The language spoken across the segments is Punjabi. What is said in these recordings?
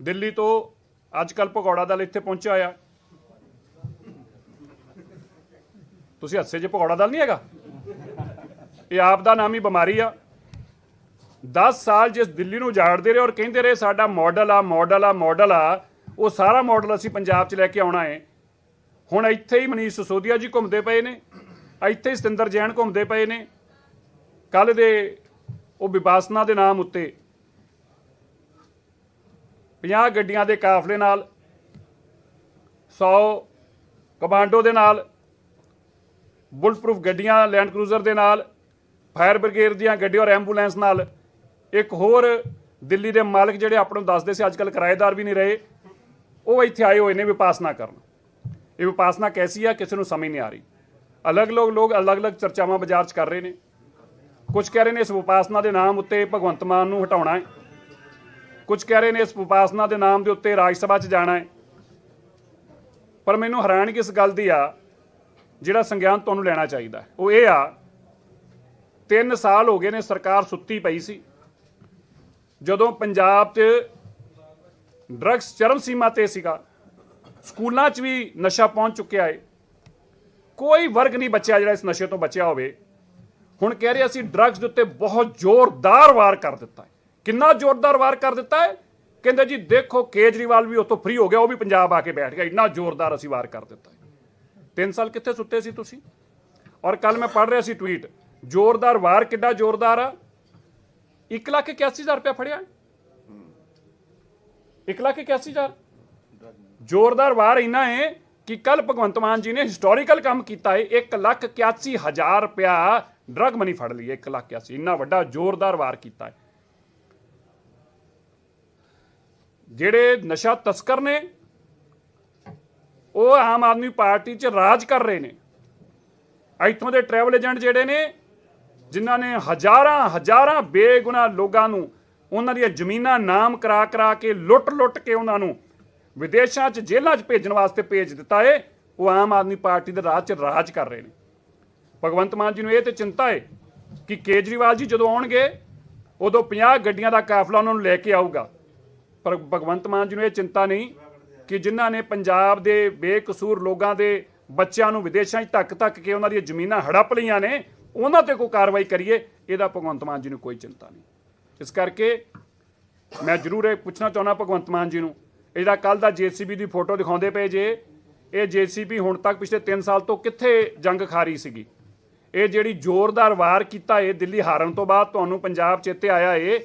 ਦਿੱਲੀ ਤੋਂ ਅੱਜ ਕੱਲ ਭਗੌੜਾ ਦਲ ਇੱਥੇ ਪਹੁੰਚਿਆ ਹੋਇਆ। ਤੁਸੀਂ ਹੱਸੇ 'ਚ ਭਗੌੜਾ ਦਲ ਨਹੀਂ ਹੈਗਾ? ਇਹ ਆਪ ਦਾ ਨਾਮ ਹੀ ਬਿਮਾਰੀ ਆ। 10 ਸਾਲ ਜਿਸ ਦਿੱਲੀ ਨੂੰ ਉਜਾੜਦੇ ਰਹੇ ਔਰ ਕਹਿੰਦੇ ਰਹੇ, ਸਾਡਾ ਮਾਡਲ ਆ ਮਾਡਲ ਆ ਮਾਡਲ ਆ। ਉਹ ਸਾਰਾ ਮਾਡਲ ਅਸੀਂ ਪੰਜਾਬ 'ਚ ਲੈ ਕੇ ਆਉਣਾ ਹੈ। ਹੁਣ ਇੱਥੇ ਹੀ ਮਨੀਸ਼ ਸਿਸੋਦੀਆ ਜੀ ਘੁੰਮਦੇ ਪਏ ਨੇ। ਇੱਥੇ ਹੀ ਸਤਿੰਦਰ ਜੈਨ ਘੁੰਮਦੇ ਪਏ ਨੇ। ਕੱਲ ਦੇ ਉਹ ਵਿਪਾਸਨਾ ਦੇ ਨਾਮ ਉੱਤੇ 50 ਗੱਡੀਆਂ ਦੇ ਕਾਫਲੇ ਨਾਲ 100 ਕਮਾਂਡੋ ਦੇ ਨਾਲ ਬੁਲਟ ਪ੍ਰੂਫ ਗੱਡੀਆਂ, ਲੈਂਡ ਕਰੂਜ਼ਰ ਦੇ ਨਾਲ, ਫਾਇਰ ਬ੍ਰਿਗੇਡ ਦੀਆਂ ਗੱਡੀਆਂ ਔਰ ਐਂਬੂਲੈਂਸ ਨਾਲ। ਇੱਕ ਹੋਰ ਦਿੱਲੀ ਦੇ ਮਾਲਕ ਜਿਹੜੇ ਆਪਾਂ ਨੂੰ ਦੱਸਦੇ ਸੀ ਅੱਜਕੱਲ ਕਿਰਾਏਦਾਰ ਵੀ ਨਹੀਂ ਰਹੇ, ਉਹ ਇੱਥੇ ਆਏ ਹੋਏ ਨੇ ਵਿਪਾਸਨਾ ਕਰਨ। ਇਹ ਵਿਪਾਸਨਾ ਕੈਸੀ ਆ? ਕਿਸੇ ਨੂੰ ਸਮਝ ਨਹੀਂ ਆ ਰਹੀ। ਅਲੱਗ-ਅਲੱਗ ਲੋਕ ਅਲੱਗ-ਅਲੱਗ ਚਰਚਾਵਾਂ ਬਾਜ਼ਾਰ 'ਚ ਕਰ ਰਹੇ ਨੇ। ਕੁਝ ਕਹਿ ਰਹੇ ਨੇ ਇਸ ਵਿਪਾਸਨਾ ਦੇ ਨਾਮ ਉੱਤੇ ਭਗਵੰਤ ਮਾਨ ਨੂੰ ਹਟਾਉਣਾ ਹੈ। ਕੁਝ ਕਹਿ ਰਹੇ ਨੇ ਇਸ ਉਪਾਸਨਾ ਦੇ ਨਾਮ ਦੇ ਉੱਤੇ ਰਾਜ ਸਭਾ 'ਚ ਜਾਣਾ ਹੈ। ਪਰ ਮੈਨੂੰ ਹੈਰਾਨਗੀ ਇਸ ਗੱਲ ਦੀ ਆ, ਜਿਹੜਾ ਸੰਗਿਆਨ ਤੁਹਾਨੂੰ ਲੈਣਾ ਚਾਹੀਦਾ ਉਹ ਇਹ ਆ 3 ਸਾਲ ਹੋ ਗਏ ਨੇ ਸਰਕਾਰ ਸੁੱਤੀ ਪਈ ਸੀ। ਜਦੋਂ ਪੰਜਾਬ 'ਚ ਡਰੱਗਸ ਚਰਮ ਸੀਮਾ ਤੇ ਸੀਗਾ, ਸਕੂਲਾਂ 'ਚ ਵੀ ਨਸ਼ਾ ਪਹੁੰਚ ਚੁੱਕਿਆ ਹੈ ਕੋਈ ਵਰਗ ਨਹੀਂ ਬਚਿਆ ਜਿਹੜਾ ਇਸ ਨਸ਼ੇ ਤੋਂ ਬਚਿਆ ਹੋਵੇ। ਹੁਣ ਕਹਿ ਰਹੇ ਅਸੀਂ ਡਰੱਗਸ ਦੇ ਉੱਤੇ ਬਹੁਤ ਜ਼ੋਰਦਾਰ ਵਾਰ ਕਰ ਦਿੱਤਾ ਹੈ ਕਿੰਨਾ ਜ਼ੋਰਦਾਰ ਵਾਰ ਕਰ ਦਿੱਤਾ ਹੈ? ਕਹਿੰਦੇ ਜੀ, ਦੇਖੋ, ਕੇਜਰੀਵਾਲ ਵੀ ਉਤੋਂ ਫ੍ਰੀ ਹੋ ਗਿਆ, ਉਹ ਵੀ ਪੰਜਾਬ ਆ ਕੇ ਬੈਠ ਗਿਆ। ਇੰਨਾ ਜ਼ੋਰਦਾਰ ਅਸੀਂ ਵਾਰ ਕਰ ਦਿੱਤਾ ਤਿੰਨ ਸਾਲ ਕਿੱਥੇ ਸੁੱਤੇ ਸੀ ਤੁਸੀਂ? ਔਰ ਕੱਲ ਮੈਂ ਪੜ੍ਹ ਰਿਹਾ ਸੀ ਟਵੀਟ ਜ਼ੋਰਦਾਰ ਵਾਰ ਕਿੱਡਾ ਜ਼ੋਰਦਾਰ ਆ। 1 ਲੱਖ 81000 ਰੁਪਇਆ ਫੜਿਆ 1 ਲੱਖ 81000 ਜ਼ੋਰਦਾਰ ਵਾਰ ਇੰਨਾ ਹੈ ਕਿ ਕੱਲ ਭਗਵੰਤ ਮਾਨ ਜੀ ਨੇ ਹਿਸਟੋਰੀਕਲ ਕੰਮ ਕੀਤਾ ਹੈ 1 ਲੱਖ 81000 ਰੁਪਇਆ ਡਰਗ ਮਨੀ ਫੜ ਲਈ 1 ਲੱਖ 81 ਇੰਨਾ ਵੱਡਾ ਜ਼ੋਰਦਾਰ ਵਾਰ ਕੀਤਾ ਹੈ। ਜਿਹੜੇ ਨਸ਼ਾ ਤਸਕਰ ਨੇ, ਉਹ ਆਮ ਆਦਮੀ ਪਾਰਟੀ 'ਚ ਰਾਜ ਕਰ ਰਹੇ ਨੇ। ਇੱਥੋਂ ਦੇ ਟਰੈਵਲ ਏਜੰਟ ਜਿਹੜੇ ਨੇ, ਜਿਨ੍ਹਾਂ ਨੇ ਹਜ਼ਾਰਾਂ ਹਜ਼ਾਰਾਂ ਬੇਗੁਨਾਹ ਲੋਕਾਂ ਨੂੰ ਉਹਨਾਂ ਦੀਆਂ ਜ਼ਮੀਨਾਂ ਨਾਮ ਕਰਾ ਕਰਾ ਕੇ ਲੁੱਟ-ਲੁੱਟ ਕੇ ਉਹਨਾਂ ਨੂੰ ਵਿਦੇਸ਼ਾਂ 'ਚ ਜੇਲ੍ਹਾਂ 'ਚ ਭੇਜਣ ਵਾਸਤੇ ਭੇਜ ਦਿੱਤਾ ਏ, ਉਹ ਆਮ ਆਦਮੀ ਪਾਰਟੀ ਦੇ ਰਾਜ 'ਚ ਰਾਜ ਕਰ ਰਹੇ ਨੇ। ਭਗਵੰਤ ਮਾਨ ਜੀ ਨੂੰ ਇਹ ਤੇ ਚਿੰਤਾ ਏ ਕਿ ਕੇਜਰੀਵਾਲ ਜੀ ਜਦੋਂ ਆਉਣਗੇ, ਉਦੋਂ 50 ਗੱਡੀਆਂ ਦਾ ਕਾਫਲਾ ਉਹਨਾਂ ਨੂੰ ਲੈ ਕੇ ਆਊਗਾ। ਪਰ ਭਗਵੰਤ ਮਾਨ ਜੀ ਨੂੰ ਇਹ ਚਿੰਤਾ ਨਹੀਂ ਕਿ ਜਿਨ੍ਹਾਂ ਨੇ ਪੰਜਾਬ ਦੇ ਬੇਕਸੂਰ ਲੋਕਾਂ ਦੇ ਬੱਚਿਆਂ ਨੂੰ ਵਿਦੇਸ਼ਾਂ 'ਚ ਧੱਕ ਧੱਕ ਕੇ ਉਹਨਾਂ ਦੀਆਂ ਜ਼ਮੀਨਾਂ ਹੜੱਪ ਲਈਆਂ ਨੇ, ਉਹਨਾਂ ਤੇ ਕੋਈ ਕਾਰਵਾਈ ਕਰੀਏ, ਇਹਦਾ ਭਗਵੰਤ ਮਾਨ ਜੀ ਨੂੰ ਕੋਈ ਚਿੰਤਾ ਨਹੀਂ। ਇਸ ਕਰਕੇ ਮੈਂ ਜ਼ਰੂਰ ਇਹ ਪੁੱਛਣਾ ਚਾਹੁੰਦਾ ਭਗਵੰਤ ਮਾਨ ਜੀ ਨੂੰ, ਇਹ ਜਿਹੜਾ ਕੱਲ ਦਾ ਜੀਸੀਬੀ ਦੀ ਫੋਟੋ ਦਿਖਾਉਂਦੇ ਪਏ ਜੇ, ਇਹ ਜੀਸੀਬੀ ਹੁਣ ਤੱਕ ਪਿਛਲੇ 3 ਸਾਲ ਤੋਂ ਕਿੱਥੇ ਜੰਗ ਖਾ ਰਹੀ ਸੀਗੀ? ਇਹ ਜਿਹੜੀ ਜ਼ੋਰਦਾਰ ਵਾਰ ਕੀਤਾ ਏ ਦਿੱਲੀ ਹਾਰਨ ਤੋਂ ਬਾਅਦ ਤੁਹਾਨੂੰ ਪੰਜਾਬ ਚੇਤੇ ਆਇਆ ਏ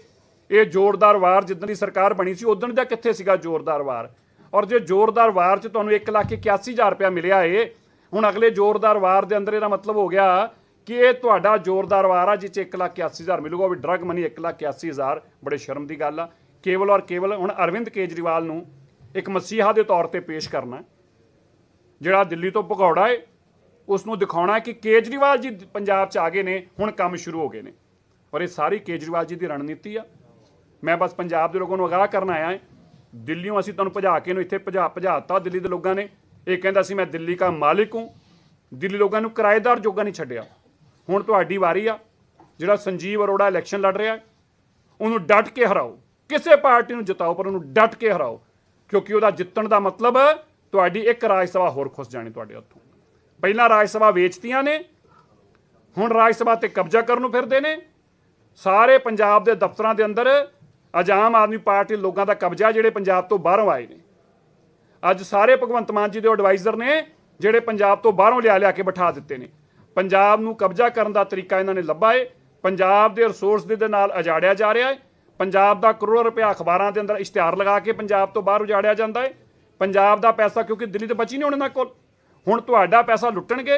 ਇਹ ਜ਼ੋਰਦਾਰ ਵਾਰ ਜਿੱਦਣ ਦੀ ਸਰਕਾਰ ਬਣੀ ਸੀ ਉਦੋਂ ਦਾ ਕਿੱਥੇ ਸੀਗਾ ਜ਼ੋਰਦਾਰ ਵਾਰ? ਔਰ ਜੇ ਜ਼ੋਰਦਾਰ ਵਾਰ 'ਚ ਤੁਹਾਨੂੰ 1 ਲੱਖ 81000 ਰੁਪਇਆ ਮਿਲਿਆ ਏ, ਹੁਣ ਅਗਲੇ ਜ਼ੋਰਦਾਰ ਵਾਰ ਦੇ ਅੰਦਰ ਇਹਦਾ ਮਤਲਬ ਹੋ ਗਿਆ ਕਿ ਇਹ ਤੁਹਾਡਾ ਜ਼ੋਰਦਾਰ ਵਾਰ ਆ ਜਿਹ 'ਚ 1 ਲੱਖ 81000 ਮਿਲੂਗਾ। ਉਹ ਵੀ ਡਰਗ ਮਨੀ 1 ਲੱਖ 81000 ਬੜੇ ਸ਼ਰਮ ਦੀ ਗੱਲ ਆ। ਕੇਵਲ ਔਰ ਕੇਵਲ ਹੁਣ ਅਰਵਿੰਦ ਕੇਜਰੀਵਾਲ ਨੂੰ ਇੱਕ ਮਸੀਹਾ ਦੇ ਤੌਰ ਤੇ ਪੇਸ਼ ਕਰਨਾ ਜਿਹੜਾ ਦਿੱਲੀ ਤੋਂ ਭਗੌੜਾ ਏ ਉਸ ਨੂੰ ਦਿਖਾਉਣਾ ਕਿ ਕੇਜਰੀਵਾਲ ਜੀ ਪੰਜਾਬ 'ਚ ਆ ਗਏ ਨੇ, ਹੁਣ ਕੰਮ ਸ਼ੁਰੂ ਹੋ ਗਏ ਨੇ। ਔਰ ਇਹ ਸਾਰੀ ਕੇਜਰੀਵਾਲ ਜੀ ਦੀ ਰਣਨੀਤੀ ਆ। ਮੈਂ ਬਸ ਪੰਜਾਬ ਦੇ ਲੋਕਾਂ ਨੂੰ ਅਗਾਹ ਕਰਨ ਆਇਆ ਹਾਂ। ਦਿੱਲੀੋਂ ਅਸੀਂ ਤੁਹਾਨੂੰ ਭਜਾ ਕੇ ਨੂੰ ਇੱਥੇ ਭਜਾ ਭਜਾਤਾ ਦਿੱਲੀ ਦੇ ਲੋਕਾਂ ਨੇ। ਇਹ ਕਹਿੰਦਾ ਸੀ, ਮੈਂ ਦਿੱਲੀ ਦਾ ਮਾਲਿਕ ਹੂੰ। ਦਿੱਲੀ ਲੋਕਾਂ ਨੂੰ ਕਿਰਾਏਦਾਰ ਜੋਗਾ ਨਹੀਂ ਛੱਡਿਆ। ਹੁਣ ਤੁਹਾਡੀ ਵਾਰੀ ਆ। ਜਿਹੜਾ ਸੰਜੀਵ ਅਰੋੜਾ ਇਲੈਕਸ਼ਨ ਲੜ ਰਿਹਾ ਉਹਨੂੰ ਡਟ ਕੇ ਹਰਾਓ। ਕਿਸੇ ਪਾਰਟੀ ਨੂੰ ਜਿਤਾਓ, ਪਰ ਉਹਨੂੰ ਡਟ ਕੇ ਹਰਾਓ। ਕਿਉਂਕਿ ਉਹਦਾ ਜਿੱਤਣ ਦਾ ਮਤਲਬ ਤੁਹਾਡੀ ਇੱਕ ਰਾਜ ਸਭਾ ਹੋਰ ਖੁੱਸ ਜਾਣੀ ਤੁਹਾਡੇ ਹੱਥੋਂ। ਪਹਿਲਾਂ ਰਾਜ ਸਭਾ ਵੇਚਤੀਆਂ ਨੇ, ਹੁਣ ਰਾਜ ਸਭਾ ਤੇ ਕਬਜ਼ਾ ਕਰਨ ਨੂੰ ਫਿਰਦੇ ਨੇ। ਸਾਰੇ ਪੰਜਾਬ ਦੇ ਦਫ਼ਤਰਾਂ ਦੇ ਅੰਦਰ ਅੱਜ ਆਮ ਆਦਮੀ ਪਾਰਟੀ ਲੋਕਾਂ ਦਾ ਕਬਜ਼ਾ ਜਿਹੜੇ ਪੰਜਾਬ ਤੋਂ ਬਾਹਰੋਂ ਆਏ ਨੇ। ਅੱਜ ਸਾਰੇ ਭਗਵੰਤ ਮਾਨ ਜੀ ਦੇ ਐਡਵਾਈਜ਼ਰ ਨੇ ਜਿਹੜੇ ਪੰਜਾਬ ਤੋਂ ਬਾਹਰੋਂ ਲਿਆ ਲਿਆ ਕੇ ਬਿਠਾ ਦਿੱਤੇ ਨੇ। ਪੰਜਾਬ ਨੂੰ ਕਬਜ਼ਾ ਕਰਨ ਦਾ ਤਰੀਕਾ ਇਹਨਾਂ ਨੇ ਲੱਭਾ ਏ। ਪੰਜਾਬ ਦੇ ਰਿਸੋਰਸ ਦੇ ਨਾਲ ਅਜਾੜਿਆ ਜਾ ਰਿਹਾ ਹੈ ਪੰਜਾਬ ਦਾ ਕਰੋੜਾਂ ਰੁਪਏ ਅਖਬਾਰਾਂ ਦੇ ਅੰਦਰ ਇਸ਼ਤਿਹਾਰ ਲਗਾ ਕੇ ਪੰਜਾਬ ਤੋਂ ਬਾਹਰ ਉਜਾੜਿਆ ਜਾਂਦਾ ਹੈ ਪੰਜਾਬ ਦਾ ਪੈਸਾ ਕਿਉਂਕਿ ਦਿੱਲੀ ਤੇ ਬਚੀ ਨਹੀਂ ਉਹਨਾਂ ਕੋਲ। ਹੁਣ ਤੁਹਾਡਾ ਪੈਸਾ ਲੁੱਟਣਗੇ।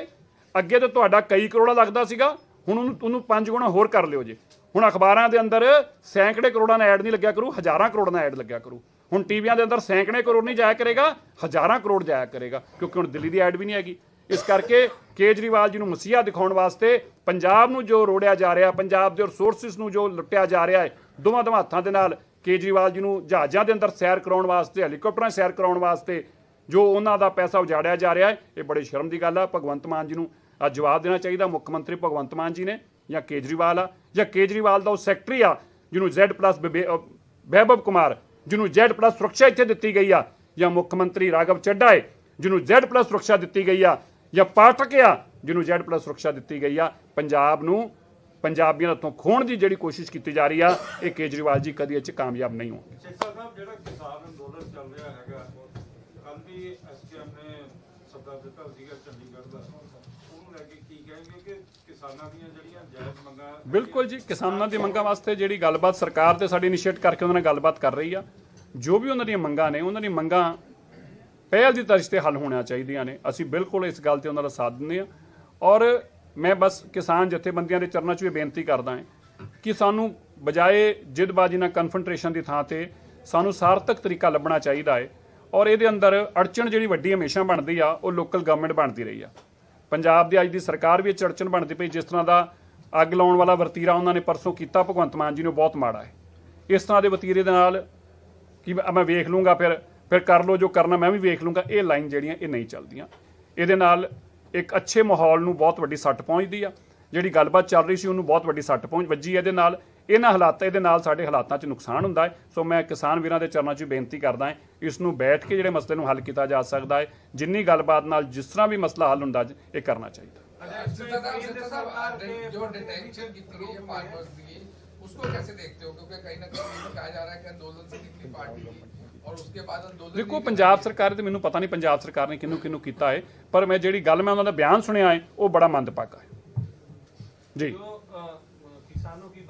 ਅੱਗੇ ਤੇ ਤੁਹਾਡਾ ਕਈ ਕਰੋੜਾ ਲੱਗਦਾ ਸੀਗਾ। ਹੁਣ ਉਹਨੂੰ ਉਹਨੂੰ ਪੰਜ ਗੁਣਾ ਹੋਰ ਕਰ ਲਿਓ ਜੇ। ਹੁਣ ਅਖਬਾਰਾਂ ਦੇ ਅੰਦਰ ਸੈਂਕੜੇ ਕਰੋੜਾਂ ਦਾ ਐਡ ਨਹੀਂ ਲੱਗਿਆ ਕਰੂ, ਹਜ਼ਾਰਾਂ ਕਰੋੜਾਂ ਦਾ ਐਡ ਲੱਗਿਆ ਕਰੂ। ਹੁਣ ਟੀਵੀਆਂ ਦੇ ਅੰਦਰ ਸੈਂਕੜੇ ਕਰੋੜ ਨਹੀਂ ਜਾਇਆ ਕਰੇਗਾ, ਹਜ਼ਾਰਾਂ ਕਰੋੜ ਜਾਇਆ ਕਰੇਗਾ, ਕਿਉਂਕਿ ਹੁਣ ਦਿੱਲੀ ਦੀ ਐਡ ਵੀ ਨਹੀਂ ਹੈਗੀ। ਇਸ ਕਰਕੇ ਕੇਜਰੀਵਾਲ ਜੀ ਨੂੰ ਮਸੀਹਾ ਦਿਖਾਉਣ ਵਾਸਤੇ ਪੰਜਾਬ ਨੂੰ ਜੋ ਰੋੜਿਆ ਜਾ ਰਿਹਾ, ਪੰਜਾਬ ਦੇ ਰਿਸੋਰਸਿਸ ਨੂੰ ਜੋ ਲੁੱਟਿਆ ਜਾ ਰਿਹਾ ਹੈ, ਦੋਵਾਂ ਦੋਵਾਂ ਹੱਥਾਂ ਦੇ ਨਾਲ ਕੇਜਰੀਵਾਲ ਜੀ ਨੂੰ ਜਹਾਜ਼ਾਂ ਦੇ ਅੰਦਰ ਸੈਰ ਕਰਾਉਣ ਵਾਸਤੇ ਹੈਲੀਕਾਪਟਰਾਂ ਸੈਰ ਕਰਾਉਣ ਵਾਸਤੇ ਜੋ ਉਹਨਾਂ ਦਾ ਪੈਸਾ ਉਜਾੜਿਆ ਜਾ ਰਿਹਾ ਹੈ, ਇਹ ਬੜੇ ਸ਼ਰਮ ਦੀ ਗੱਲ ਆ। ਭਗਵੰਤ ਮਾਨ ਜੀ ਨੂੰ ਅੱਜ ਜਵਾਬ ਦੇਣਾ ਚਾਹੀਦਾ, ਮੁੱਖ ਮੰਤਰੀ ਭਗਵੰਤ ਮਾਨ ਜੀ ਨੇ। ਜਾਂ ਕੇਜਰੀਵਾਲ ਆ, ਜਾਂ ਕੇਜਰੀਵਾਲ ਦਾ ਉਹ ਸੈਕਟਰੀ ਆ, ਜਿਹਨੂੰ Z+ ਬਹਿਬਬ ਕੁਮਾਰ, ਜਿਹਨੂੰ Z ਸੁਰੱਖਿਆ ਇੱਥੇ ਦਿੱਤੀ ਗਈ ਆ, ਜਾਂ ਮੁੱਖ ਮੰਤਰੀ ਰਾਘਵ ਚੱਡਾ ਹੈ ਜਿਹਨੂੰ Z ਸੁਰੱਖਿਆ ਦਿੱਤੀ ਗਈ ਆ, ਜਾਂ ਪਾਠਕ ਆ, ਜਿਹਨੂੰ Z ਸੁਰੱਖਿਆ ਦਿੱਤੀ ਗਈ ਆ। ਪੰਜਾਬ ਨੂੰ, ਪੰਜਾਬੀਆਂ ਤੋਂ ਖੋਣ ਦੀ ਜਿਹੜੀ ਕੋਸ਼ਿਸ਼ ਕੀਤੀ ਜਾ ਰਹੀ ਆ, ਇਹ ਕੇਜਰੀਵਾਲ ਜੀ ਕਦੀ ਇਹ 'ਚ ਕਾਮਯਾਬ ਨਹੀਂ ਹੋਣਗੇ। ਸਿੱਖਾ ਸਾਹਿਬ ਜਿਹੜਾ ਕਿਸਾਨ ਅੰਦੋਲਨ ਚੱਲ ਰਿਹਾ ਹੈਗਾ ਕੱਲ ਵੀ ਐਸਕੇਐਮ ਨੇ ਸੱਦਾ ਦਿੱਤਾ ਸੀਗਾ ਚੰਡੀਗੜ੍ਹ ਦਾ। ਉਹਨੂੰ ਲੈ ਕੇ ਕੀ ਕहेंगे ਕਿ ਕਿਸਾਨਾਂ ਦੀਆਂ ਜਿਹੜੀਆਂ ਜਾਇਜ਼ ਮੰਗਾਂ ਬਿਲਕੁਲ ਜੀ, ਕਿਸਾਨਾਂ ਦੀ ਮੰਗਾਂ ਵਾਸਤੇ ਜਿਹੜੀ ਗੱਲਬਾਤ ਸਰਕਾਰ ਤੇ ਸਾਡੀ ਇਨੀਸ਼ੀਏਟ ਕਰਕੇ ਉਹਨਾਂ ਨਾਲ ਗੱਲਬਾਤ ਕਰ ਰਹੀ ਆ। ਜੋ ਵੀ ਉਹਨਾਂ ਦੀਆਂ ਮੰਗਾਂ ਨੇ, ਉਹਨਾਂ ਦੀਆਂ ਮੰਗਾਂ ਪਹਿਲ ਦੀ ਤਰਜ਼ ਤੇ ਹੱਲ ਹੋਣੀਆਂ ਚਾਹੀਦੀਆਂ ਨੇ। ਅਸੀਂ ਬਿਲਕੁਲ ਇਸ ਗੱਲ ਤੇ ਉਹਨਾਂ ਦਾ ਸਾਥ ਦਿੰਦੇ ਆ ਔਰ ਮੈਂ ਬਸ ਕਿਸਾਨ ਜਥੇਬੰਦੀਆਂ ਦੇ ਚਰਨਾਂ 'ਚ ਵੀ ਬੇਨਤੀ ਕਰਦਾ ਹਾਂ ਕਿ ਸਾਨੂੰ ਬਜਾਏ ਜਿੱਦਬਾਜ਼ੀ ਨਾਲ ਕਨਫਰੰਟ੍ਰੇਸ਼ਨ ਦੀ ਥਾਂ ਤੇ ਸਾਨੂੰ ਸਾਰਥਕ ਤਰੀਕਾ ਲੱਭਣਾ ਚਾਹੀਦਾ ਹੈ। ਔਰ ਇਹਦੇ ਅੰਦਰ ਅੜਚਣ ਜਿਹੜੀ ਵੱਡੀ ਹਮੇਸ਼ਾ ਬਣਦੀ ਆ, ਉਹ ਲੋਕਲ ਗਵਰਨਮੈਂਟ ਬਣਦੀ ਰਹੀ ਆ। ਪੰਜਾਬ ਦੀ ਅੱਜ ਦੀ ਸਰਕਾਰ ਵੀ ਇਹ 'ਚ ਬਣਦੀ ਪਈ, ਜਿਸ ਤਰ੍ਹਾਂ ਦਾ ਅੱਗ ਲਾਉਣ ਵਾਲਾ ਵਰਤੀਰਾ ਉਹਨਾਂ ਨੇ ਪਰਸੋਂ ਕੀਤਾ, ਭਗਵੰਤ ਮਾਨ ਜੀ ਨੂੰ ਬਹੁਤ ਮਾੜਾ ਹੈ। ਇਸ ਤਰ੍ਹਾਂ ਦੇ ਵਤੀਰੇ ਦੇ ਨਾਲ ਕਿ ਮੈਂ ਮੈਂ ਵੇਖ ਲੂੰਗਾ ਫਿਰ ਫਿਰ ਕਰ ਲਓ, ਜੋ ਕਰਨਾ ਮੈਂ ਵੀ ਵੇਖ ਲੂੰਗਾ, ਇਹ ਲਾਈਨ ਜਿਹੜੀਆਂ, ਇਹ ਨਹੀਂ ਚੱਲਦੀਆਂ। ਇਹਦੇ ਨਾਲ ਇੱਕ ਅੱਛੇ ਮਾਹੌਲ ਨੂੰ ਬਹੁਤ ਵੱਡੀ ਸੱਟ ਪਹੁੰਚਦੀ ਆ। ਜਿਹੜੀ ਗੱਲਬਾਤ ਚੱਲ ਰਹੀ ਸੀ, ਉਹਨੂੰ ਬਹੁਤ ਵੱਡੀ ਸੱਟ ਪਹੁੰਚ ਵੱਜੀ। ਇਹਦੇ ਨਾਲ ਇਹਨਾਂ ਹਾਲਾਤਾਂ ਇਹਦੇ ਨਾਲ ਸਾਡੇ ਹਾਲਾਤਾਂ 'ਚ ਨੁਕਸਾਨ ਹੁੰਦਾ ਹੈ ਸੋ ਮੈਂ ਕਿਸਾਨ ਵੀਰਾਂ ਦੇ ਚਰਨਾਂ 'ਚ ਵੀ ਬੇਨਤੀ ਕਰਦਾ ਹਾਂ ਇਸ ਨੂੰ ਬੈਠ ਕੇ ਜਿਹੜੇ ਮਸਲੇ ਨੂੰ ਹੱਲ ਕੀਤਾ ਜਾ ਸਕਦਾ ਹੈ ਜਿੰਨੀ ਗੱਲਬਾਤ ਨਾਲ ਜਿਸ ਤਰ੍ਹਾਂ ਵੀ ਮਸਲਾ ਹੱਲ ਹੁੰਦਾ ਇਹ ਕਰਨਾ ਚਾਹੀਦਾ सिद्धा साहब सिद्धा साहब डे- जो डिटेंशन की गई है फार्मर्स की उसको कैसे देखते हो क्योंकि कहीं ना कहीं ये भी कहा जा रहा है कि आंदोलन से निकली पार्टी थी और उसके बाद आंदोलन ਦੇਖੋ नहीं ਪੰਜਾਬ ਸਰਕਾਰ ਤੇ ਮੈਨੂੰ ਪਤਾ ਨਹੀਂ ਪੰਜਾਬ ਸਰਕਾਰ ਨੇ ਕਿਹਨੂੰ ਕਿਹਨੂੰ ਕੀਤਾ ਹੈ ਪਰ ਮੈਂ ਜਿਹੜੀ ਗੱਲ ਮੈਂ ਉਹਨਾਂ ਦਾ ਬਿਆਨ ਸੁਣਿਆ ਹੈ ਉਹ ਬੜਾ ਮੰਦਭਾਗਾ ਹੈ ਜੀ जो अ, किसानों की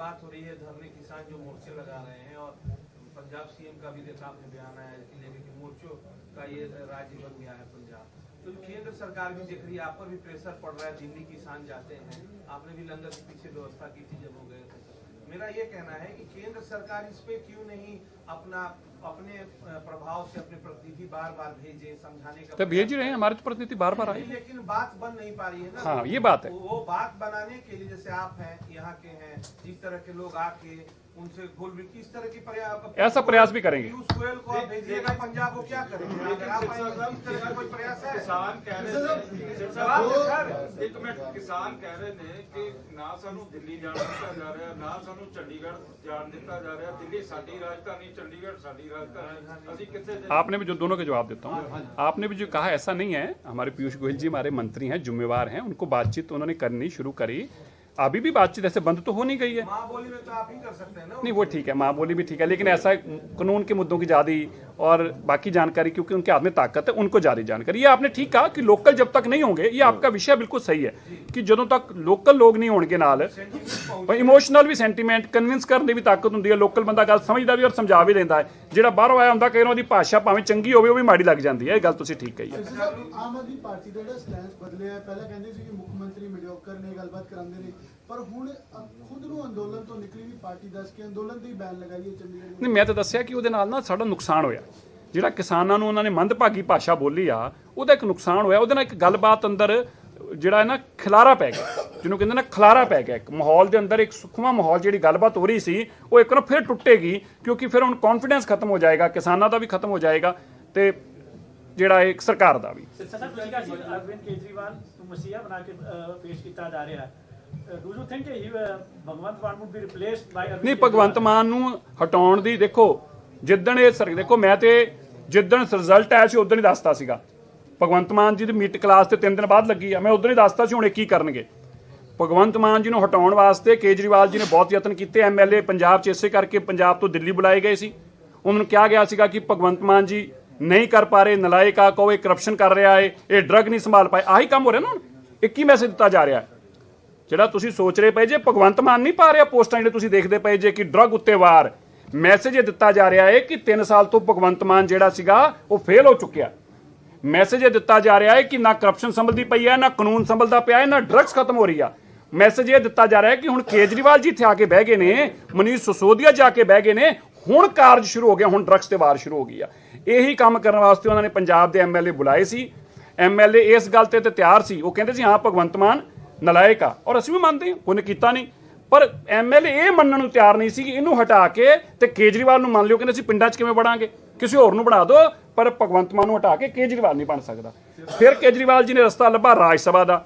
का भी देखा आपने बयान आया है कि लेके कि मोर्चों का ये राज्य बन गया है पंजाब। तो केंद्र सरकार भी देख रही है आप पर भी प्रेशर पड़ रहा है दिल्ली किसान जाते हैं। आपने भी लंगर के पीछे व्यवस्था की थी जब वो गए थे। मेरा ये कहना है कि केंद्र सरकार इस पे क्यों नहीं अपना अपने प्रभाव से अपने प्रतिनिधि बार बार भेजे समझाने का तो भेज रहे हैं हमारे तो प्रतिनिधि बार बार आए। लेकिन बात बन नहीं पा रही है ना। हाँ, ये बात है। वो बात बनाने के लिए जैसे आप हैं यहाँ के हैं जिस तरह के लोग आके उनसे घुल मिल किस तरह की प्रयास ऐसा प्रयास भी करेंगे। पीयूष गोयल को आप भेजिएगा पंजाब वो क्या करेंगे अगर आप आएंगे, इस तरह का कोई प्रयास है ਕਿਸਾਨ ਕਹਿ ਰਹੇ ਨੇ जवाब दे सर ਇੱਕ ਮਿੰਟ ਕਿਸਾਨ ਕਹਿ ਰਹੇ ਨੇ ਕਿ ਨਾ ਸਾਨੂੰ ਦਿੱਲੀ ਜਾਣ ਦਿੱਤਾ ਜਾ ਰਿਹਾ ਨਾ ਸਾਨੂੰ ਚੰਡੀਗੜ੍ਹ ਜਾਣ ਦਿੱਤਾ ਜਾ ਰਿਹਾ ਦਿੱਲੀ ਸਾਡੀ ਰਾਜਧਾਨੀ ਚੰਡੀਗੜ੍ਹ ਸਾਡੀ राजधानी ਅਸੀਂ कितने दिन आपने भी जो दोनों का जवाब देता हूँ आपने भी जो कहा ऐसा नहीं है हमारे पीयूष गोयल जी हमारे मंत्री हैं जिम्मेवार हैं उनको बातचीत उन्होंने करनी शुरू करी अभी भी बातचीत ऐसे बंद तो हो नहीं गई है माँ बोली में तो आप ही कर सकते हैं ना नहीं वो ठीक है माँ बोली भी ठीक है लेकिन ऐसा कानून के मुद्दों की ज़्यादा और बाकी जानकारी क्योंकि उनके हाथ में ताकत है उनको ज़्यादा जानकारी ये आपने ठीक कहा कि लोकल जब तक नहीं होंगे ये आपका विषय बिल्कुल सही है कि ਜਦੋਂ ਤੱਕ ਲੋਕਲ ਲੋਕ ਨਹੀਂ ਹੋਣਗੇ ਨਾਲ ਇਮੋਸ਼ਨਲ ਵੀ ਸੈਂਟੀਮੈਂਟ ਕਨਵਿੰਸ ਕਰਨ ਦੀ ਵੀ ਤਾਕਤ ਹੁੰਦੀ ਹੈ ਲੋਕਲ ਬੰਦਾ ਗੱਲ ਸਮਝਦਾ ਵੀ ਔਰ ਸਮਝਾ ਵੀ ਲੈਂਦਾ ਹੈ ਜਿਹੜਾ ਬਾਹਰੋਂ ਆਇਆ ਹੁੰਦਾ ਕਈ ਵਾਰ ਉਹਦੀ ਭਾਸ਼ਾ ਭਾਵੇਂ ਚੰਗੀ ਹੋਵੇ ਉਹ ਵੀ ਮਾੜੀ ਲੱਗ ਜਾਂਦੀ ਹੈ ਇਹ ਗੱਲ ਤੁਸੀਂ ਠੀਕ ਕਹੀ ਹੈ ਵੈਸੇ ਸਾਹਿਬ, ਆਮ ਆਦਮੀ ਪਾਰਟੀ ਦਾ ਜਿਹੜਾ ਸਟੈਂਸ ਬਦਲਿਆ ਹੈ ਪਹਿਲਾਂ ਕਹਿੰਦੇ ਸੀ ਕਿ ਮੁੱਖ ਮੰਤਰੀ ਮਿਡਿਓਕਰ ਨੇ ਗੱਲਬਾਤ ਕਰਾਉਂਦੇ ਨੇ ਪਰ ਹੁਣ ਅ- ਖੁਦ ਨੂੰ ਅੰਦੋਲਨ ਤੋਂ ਨਿਕਲੀ ਵੀ ਪਾਰਟੀ ਦੱਸ ਕੇ ਅੰਦੋਲਨ ਦੀ ਬੈਨ ਲਗਾਈ ਹੈ ਚੰਡੀਗੜ੍ਹ। ਨਹੀਂ ਮੈਂ ਤਾਂ ਦੱਸਿਆ ਕਿ ਉਹਦੇ ਨਾਲ ਨਾ ਸਾਡਾ ਨੁਕਸਾਨ ਹੋਇਆ। ਜਿਹੜਾ ਕਿਸਾਨਾਂ ਨੂੰ ਉਹਨਾਂ ਨੇ ਮੰਦਭਾਗੀ ਭਾਸ਼ਾ ਬੋਲੀ ਆ ਉਹਦਾ ਇੱਕ ਨੁਕਸਾਨ ਹੋਇਆ। ਉਹਦੇ ਨਾਲ ਇੱਕ ਗੱਲਬਾਤ ਅੰਦਰ ਜਿਹੜਾ ਹੈ ਨਾ ਖਿਲਾਰਾ ਪੈ ਗਿਆ। ਜਿਹਨੂੰ ਕਹਿੰਦੇ ਨਾ ਖਿਲਾਰਾ ਪੈ ਗਿਆ। ਇੱਕ ਮਾਹੌਲ ਦੇ ਅੰਦਰ ਇੱਕ ਸੁਖਮਾ ਮਾਹੌਲ ਜਿਹੜੀ ਗੱਲਬਾਤ ਹੋ ਰਹੀ ਸੀ ਉਹ ਇੱਕ ਨਾ ਫਿਰ ਟੁੱਟੇਗੀ ਕਿਉਂਕਿ ਫਿਰ ਹੁਣ ਕੌਨਫੀਡੈਂਸ ਖਤਮ ਹੋ ਜਾਏਗਾ ਕਿਸਾਨਾਂ ਦਾ ਵੀ ਖਤਮ ਹੋ ਜਾਏਗਾ ਤੇ ਜਿਹੜਾ ਇੱਕ ਸਰਕਾਰ ਦਾ ਵੀ। ਸਿੱਧਾ ਸਾਹਿਬ ਤੁਸੀਂ ਕਿਹਾ ਸੀ ਅਰਵਿੰਦ ਕੇਜਰੀਵਾਲ ਨੂੰ ਮਸੀਹਾ ਬਣਾ ਕੇ ਅਹ, ਪੇਸ਼ ਕੀਤਾ ਜਾ ਰਿਹਾ ਹੈ। Do you think he Bhagwant Mann would be replaced by ਨਹੀਂ ਭਗਵੰਤ ਮਾਨ ਨੂੰ ਹਟਾਉਣ ਦੀ ਦੇਖੋ ਜਿੱਦਣ ਇਹ ਸਰ ਦੇਖੋ ਮੈਂ ਤੇ ਜਿੱਦਣ ਰਿਜ਼ਲਟ ਆਇਆ ਸੀ ਉਦੋਂ ਹੀ ਦੱਸਤਾ ਸੀਗਾ। ਭਗਵੰਤ ਮਾਨ ਜੀ ਦੀ ਮੀਟ ਕਲਾਸ ਤੇ 3 ਦਿਨ ਬਾਅਦ ਲੱਗੀ ਆ ਮੈਂ ਉਦੋਂ ਹੀ ਦੱਸਤਾ ਸੀ ਹੁਣ ਇਹ ਕੀ ਕਰਨਗੇ। ਭਗਵੰਤ ਮਾਨ ਜੀ ਨੂੰ ਹਟਾਉਣ ਵਾਸਤੇ ਕੇਜਰੀਵਾਲ ਜੀ ਨੇ ਬਹੁਤ ਯਤਨ ਕੀਤੇ ਐਮਐਲਏ ਪੰਜਾਬ 'ਚ ਇਸੇ ਕਰਕੇ ਪੰਜਾਬ ਤੋਂ ਦਿੱਲੀ ਬੁਲਾਏ ਗਏ ਸੀ। ਉਹਨਾਂ ਨੂੰ ਕਿਹਾ ਗਿਆ ਸੀਗਾ ਕਿ ਭਗਵੰਤ ਮਾਨ ਜੀ ਨਹੀਂ ਕਰ ਪਾ ਰਹੇ ਨਲਾਇਕ ਆ ਕਹੋ ਇਹ ਕਰਪਸ਼ਨ ਕਰ ਰਿਹਾ ਏ ਇਹ ਡਰਗ ਨਹੀਂ ਸੰਭਾਲ ਪਾਏ ਆਹੀ ਕੰਮ ਹੋ ਰਿਹਾ ਨਾ ਹੁਣ? ਇਹ ਕੀ ਮੈਸੇਜ ਦਿੱਤਾ ਜਾ ਰਿਹਾ? ਹੈ ਜਿਹੜਾ ਤੁਸੀਂ ਸੋਚ ਰਹੇ ਪਏ ਜੇ, ਭਗਵੰਤ ਮਾਨ ਨਹੀਂ ਪਾ ਰਿਹਾ ਪੋਸਟਾਂ ਜਿਹੜੇ ਤੁਸੀਂ ਦੇਖਦੇ ਪਏ ਜੇ ਕਿ ਡਰੱਗ ਉੱਤੇ ਵਾਰ। ਮੈਸੇਜ ਇਹ ਦਿੱਤਾ ਜਾ ਰਿਹਾ ਹੈ ਕਿ 3 ਸਾਲ ਤੋਂ ਭਗਵੰਤ ਮਾਨ ਜਿਹੜਾ ਸੀਗਾ, ਉਹ ਫੇਲ ਹੋ ਚੁੱਕਿਆ। ਮੈਸੇਜ ਇਹ ਦਿੱਤਾ ਜਾ ਰਿਹਾ ਹੈ ਕਿ ਨਾ ਕਰਪਸ਼ਨ ਸੰਭਲਦੀ ਪਈ ਹੈ ਨਾ ਕਾਨੂੰਨ ਸੰਭਲਦਾ ਪਿਆ ਹੈ ਨਾ ਡਰੱਗਸ ਖਤਮ ਹੋ ਰਹੀ ਆ। ਮੈਸੇਜ ਇਹ ਦਿੱਤਾ ਜਾ ਰਿਹਾ ਹੈ ਕਿ ਹੁਣ ਕੇਜਰੀਵਾਲ ਜੀ ਇੱਥੇ ਆ ਕੇ ਬਹਿ ਗਏ ਨੇ, ਮਨੀਸ਼ ਸਸੋਦੀਆ ਜਾ ਕੇ ਬਹਿ ਗਏ ਨੇ, ਹੁਣ ਕਾਰਜ ਸ਼ੁਰੂ ਹੋ ਗਿਆ, ਹੁਣ ਡਰੱਗਸ ਤੇ ਵਾਰ ਸ਼ੁਰੂ ਹੋ ਗਈ ਆ। ਇਹੀ ਕੰਮ ਕਰਨ ਵਾਸਤੇ ਉਹਨਾਂ ਨੇ ਪੰਜਾਬ ਦੇ ਐਮਐਲਏ ਬੁਲਾਏ ਸੀ। ਐਮਐਲਏ ਇਸ ਗੱਲ ਤੇ ਤੇ ਤਿਆਰ ਸੀ। ਉਹ ਕਹਿੰਦੇ ਸੀ, ਹਾਂ, ਭਗਵੰਤ ਮਾਨ ਨਲਾਇਕ ਆ। ਔਰ ਅਸੀਂ ਵੀ ਮੰਨਦੇ ਹਾਂ ਉਹਨੇ ਕੀਤਾ ਨਹੀਂ। ਪਰ ਐਮਐਲਏ ਇਹ ਮੰਨਣ ਨੂੰ ਤਿਆਰ ਨਹੀਂ ਸੀ ਕਿ ਇਹਨੂੰ ਹਟਾ ਕੇ ਤੇ ਕੇਜਰੀਵਾਲ ਨੂੰ ਮੰਨ ਲਿਓ ਕਹਿੰਦੇ ਅਸੀਂ ਪਿੰਡਾਂ 'ਚ ਕਿਵੇਂ ਬਣਾਂਗੇ ਕਿਸੇ ਹੋਰ ਨੂੰ ਬਣਾ ਦਿਓ ਪਰ ਭਗਵੰਤ ਮਾਨ ਨੂੰ ਹਟਾ ਕੇ ਕੇਜਰੀਵਾਲ ਨਹੀਂ ਬਣ ਸਕਦਾ। ਫਿਰ ਕੇਜਰੀਵਾਲ ਜੀ ਨੇ ਰਸਤਾ ਲੱਭਾ ਰਾਜ ਸਭਾ ਦਾ।